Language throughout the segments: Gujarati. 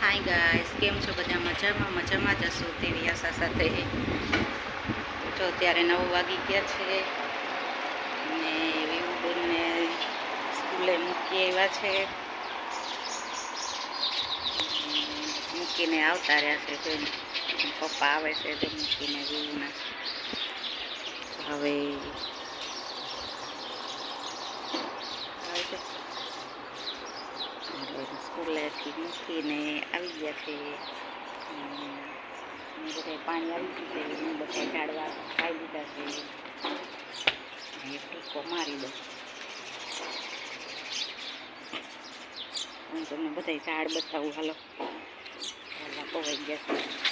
હાય ગાઈસ કેમ છો બધા? મજામાં મજામાં જ હશો તેવી આશા સાથે. તો અત્યારે નવ વાગી ગયા છે અને વિવુબેનને સ્કૂલે મૂકી આવ્યા છે. મૂકીને આવતા રહ્યા છે તો પપ્પા આવે છે તો મૂકીને વિવુના હવે આવે છે એટલે મૂકીને આવી ગયા છે. બધા પાણી આવી ગયું છે હું બધા ઝાડવા ખાઈ દીધા છે. ટીકો મારી દો હું તમને બધા ઝાડ બતાવું હાલા, પવાઈ ગયા છે.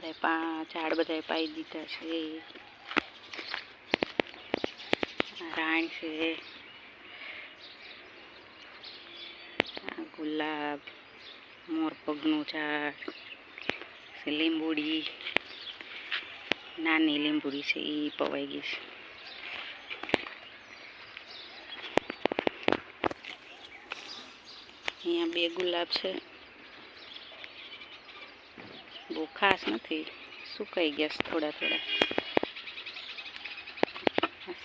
બધા પા, ઝાડ બધા પાઈ દીધા છે. રાણ છે. ગુલાબ મોરપગનું ઝાડ લીંબુડી. નાની લીંબુડી છે એ પવાઈ ગઈ છે. અહીંયા બે ગુલાબ છે. બહુ ખાસ નથી, સુકાઈ ગયા છે થોડા થોડા.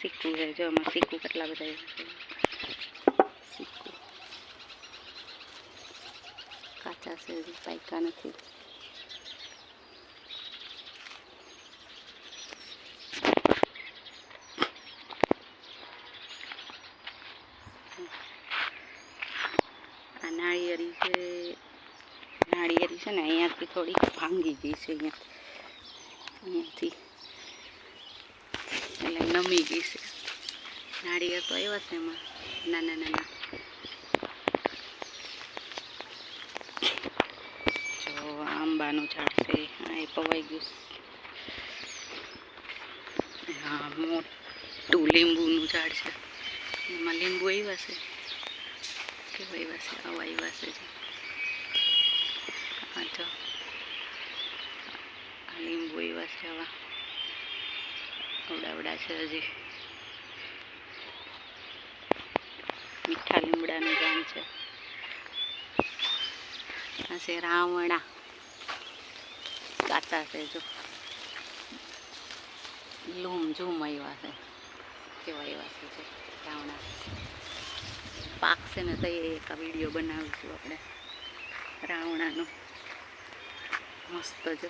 સિક્કું છે, જો આમાં સિક્કું કેટલા બધા સિક્કું કાચા છે, પાયકા નથી. આ નાળિયેરી છે નાળિયેરી છે ને, અહીંયાથી થોડીક ભાંગી ગઈ છે અહીંયા. અહીંયાથી. એટલે નમી ગઈ છે. નાળિયેર તો આવ્યા છે એમાં. નાના નાના જો આંબાનું ઝાડ છે. આ એ પવાઈ ગયું હા, મોટું લીંબુનું ઝાડ છે. એમાં લીંબુ એવા છે. કેવા આવ્યા છે? આવા એવા છે જો હા જો આ લીંબુ એવા છે આવા અવડાવડા છે હજી. મીઠા લીમડાનું ગામ છે. આ છે રાવણા. કાચા છે જો. લૂમ ઝૂમ આવ્યા છે. કેવા એવા છે રાવણા. પાક છે ને તો એક વીડિયો બનાવીશું આપણે. રાવણાનો. મસ્ત જો.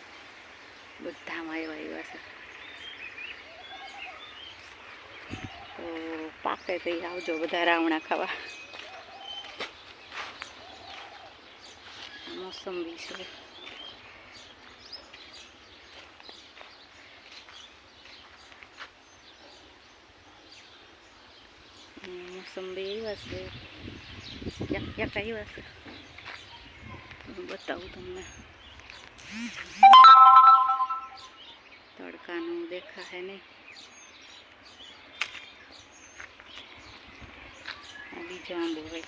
બધામાં એવા એવા છે તો પાકે તો એ આવજો, બધા રાવણા ખાવા. મોસંબી છે. મોસંબી એવા છે ક્યાંક ક્યાંક આવ્યા છે બતાવું તમને. તડકાનું દેખાય નહીં. બીજો આંબો હોય.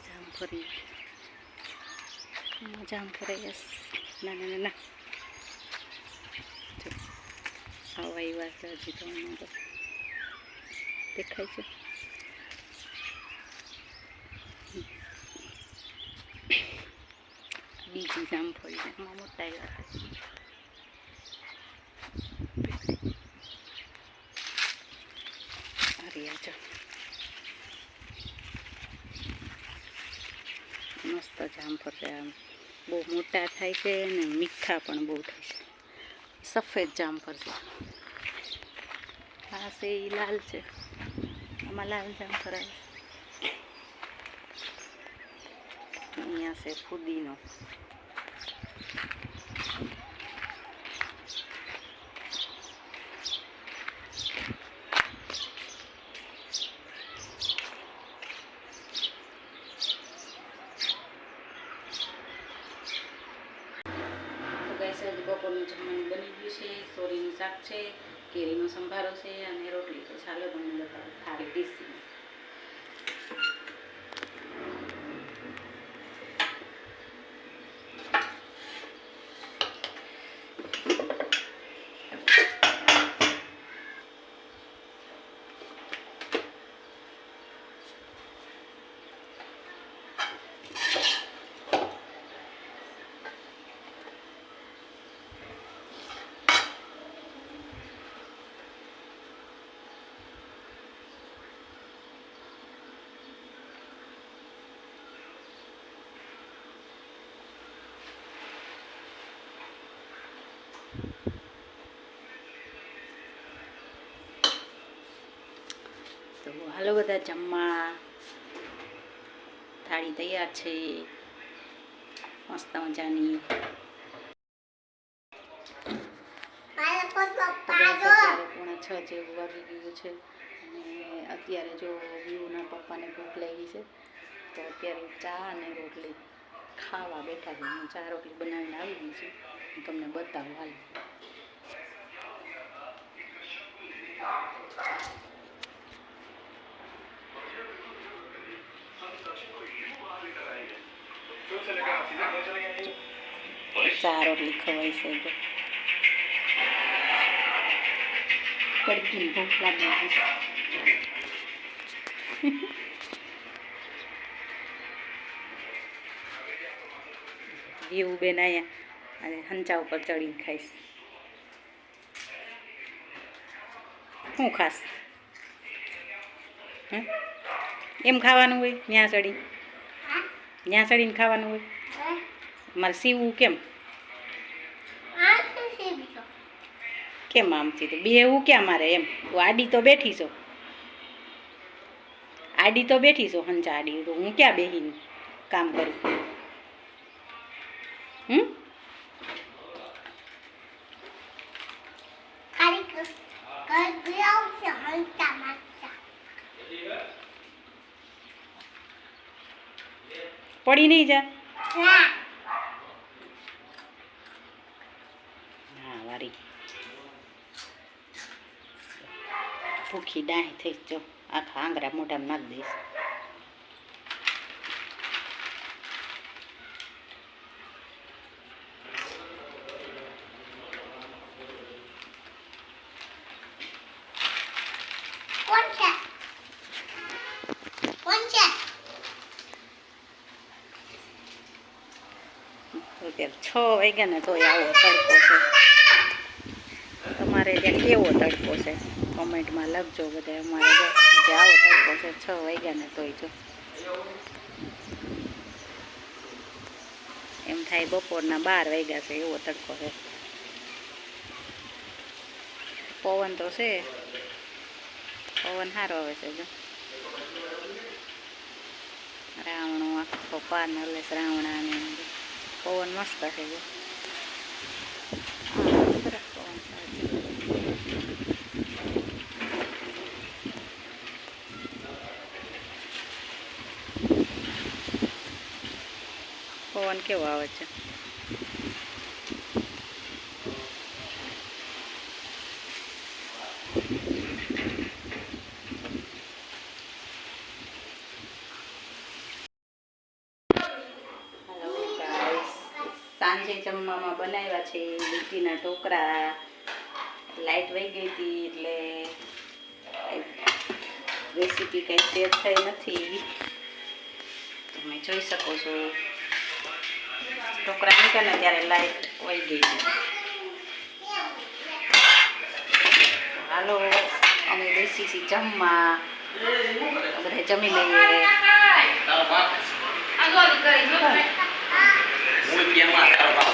જામફળી જામફળી યસ. ના ના ના આવા એવા હજી તો દેખાય છે. બીજી જામફળી છે. એમાં મોટા એવા છે. હરિયા જો મસ્ત જામફળ છે આમ બહુ મોટા થાય છે અને મીઠા પણ બહુ થાય છે. સફેદ જામફળ છે આ છે એ લાલ છે. આમાં લાલ જામફળ આવે છે. અહીંયા છે ફુદીનો. બપોરનું જમવાનું બની ગયું છે, સોરીનું શાક છે, કેરીનો સંભારો છે અને રોટલી. છે ચાલો તમને બતાવું, થાળી પીસી હાલો બધા જમવા. થાળી તૈયાર છે. મસ્ત મજાની. તો પોણા છ જેવું વાગી ગયું છે. અને અત્યારે જો વ્યૂના પપ્પાને ભૂખ લાગી છે, તો અત્યારે ચા અને રોટલી ખાવા બેઠા છે. હું ચા રોટલી બનાવીને આવી ગઈ છું. હું તમને બતાવું હાલ. ચા રોટલી ખવાય છે કડકી ભૂખ લાગી અને હંચા ઉપર ચડીને ખાઈશ. શું ખાસ? એમ ખાવાનું હોય ત્યાં ચડી. ત્યાં ચડીને ખાવાનું હોય? મારે સીવું કેમ? કેમ આમથી? તો બે એવું ક્યાં મારે એમ? તું આડી તો બેઠી છો. આડી તો બેઠી છો હંચા આડી. તો હું ક્યાં બેહીને કામ કરું? હમ? ખાલી કર કર ગ્રાઉ છે હંતા મારતા પડી નહીં જા. હા વારી. ભૂખી ડાહી થઈ જો આખા આંગરા મોઢામાં નાખી દઈશ કોણ છે કોણ છે અત્યારે છ વાગ્યા ને તોય આવો તડકો છે. તમારે ત્યાં કેવો તડકો છે? કોમેન્ટમાં લખજો બધા, અમારે જે આવો તડકો છે, છ વાગ્યા ને તોય જો. એમ થાય બપોરના બાર વાગ્યા છે, એવો તડકો છે. પવન તો છે. પવન સારો આવે છે જો. રાવણો આખો પાર નલે રાવણા ને પવન મસ્ત છે જો હા, સરસ પવન છે. પવન કેવો આવે છે સાંજે જમવામાં બનાવ્યા છે લીટીના ઢોકળા લાઇટ વહી ગઈ હતી એટલે રેસીપી કંઈ શેર થઈ નથી તમે જોઈ શકો છો ઢોકળા નીકળે ત્યારે લાઇટ વહી ગઈ હતી હાલો અમે બેસી છીએ જમવા બધા જમી લઈએ Beli yang?